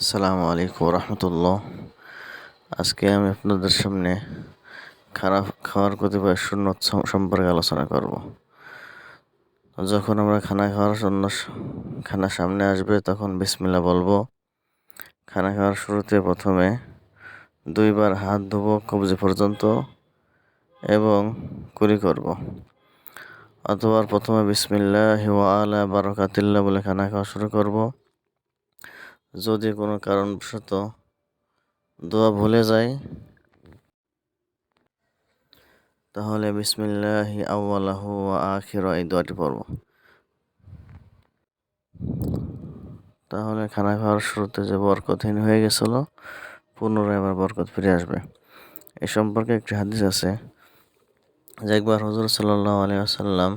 আসসালামু আলাইকুম রহমতুল্লাহ। আজকে আমি আপনাদের সামনে খারাপ খাওয়ার কতিপয় সম- সম্পর্কে আলোচনা করব। যখন আমরা খানা খাওয়ার জন্য খানা সামনে আসবে, তখন বিসমিল্লা বলব। খানা খাওয়ার শুরুতে প্রথমে দুইবার হাত ধোবো কবজি পর্যন্ত এবং কুলি করব। অথবা প্রথমে বিসমিল্লা হিওয়া আলা বারকাতিল্লা বলে খানা খাওয়া শুরু করব। যদি কোনো কারণবশত দোয়া ভুলে যায়, তাহলে বিসমিল্লাহি আউ্লাহু আখির এই দোয়াটি পড়ব। তাহলে খানা খাওয়ার শুরুতে যে বরকতহীন হয়ে গেছিল, পুনরায় আবার বরকত ফিরে আসবে। এ সম্পর্কে একটি হাদিস আছে যে একবার হজর সাল্লাহ আলী আসাল্লাম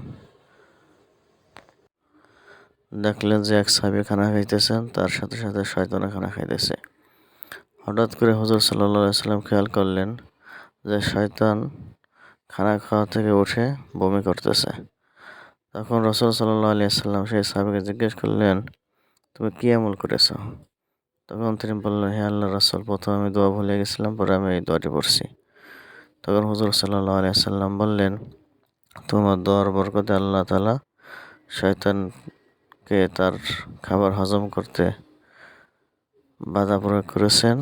দেখলেন যে এক সাহাবি খানা খাইতেছেন, তার সাথে সাথে শয়তানা খানা খাইতেছে। হঠাৎ করে হজর সাল্লাহ সাল্লাম খেয়াল করলেন যে শয়তান খানা খাওয়া থেকে উঠে বমি করতেছে। তখন রসুল সাল্লাহ আলি সাল্লাম সেই সাহাবিকে জিজ্ঞেস করলেন, তুমি কী আমল করেছ? তখন তিনি বললেন, হে আল্লাহ রসুল, প্রথমে আমি দোয়া ভুলে গেছিলাম, পরে আমি এই দোয়াটি পড়ছি। তখন হুজুর সাল্লাহ আলিয়া সাল্লাম বললেন, তোমার দোয়ার বরকতে আল্লাহ তালা শয়তানকে তার খাবার হজম করতে বাধা প্রয়োগ করেছেন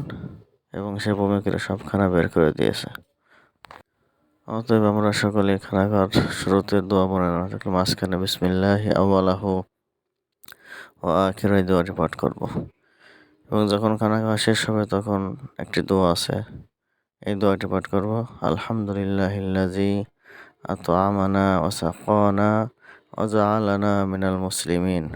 এবং সে বমি সব খানা বের করে দিয়েছে। অতএব আমরা সকলে খানা খাওয়ার শুরুতে দোয়া মনে থাকলে মাঝখানে বিসমিল্লাহ আউ্লাহ ও আখির এই দোয়াটি পাঠ করব। এবং যখন খানা খাওয়া শেষ হবে তখন একটি দোয়া আছে। এই দোয়াটি পাঠ করব আলহামদুলিল্লাহিল্লাজি আত আমানা ও وجعلنا من المسلمين.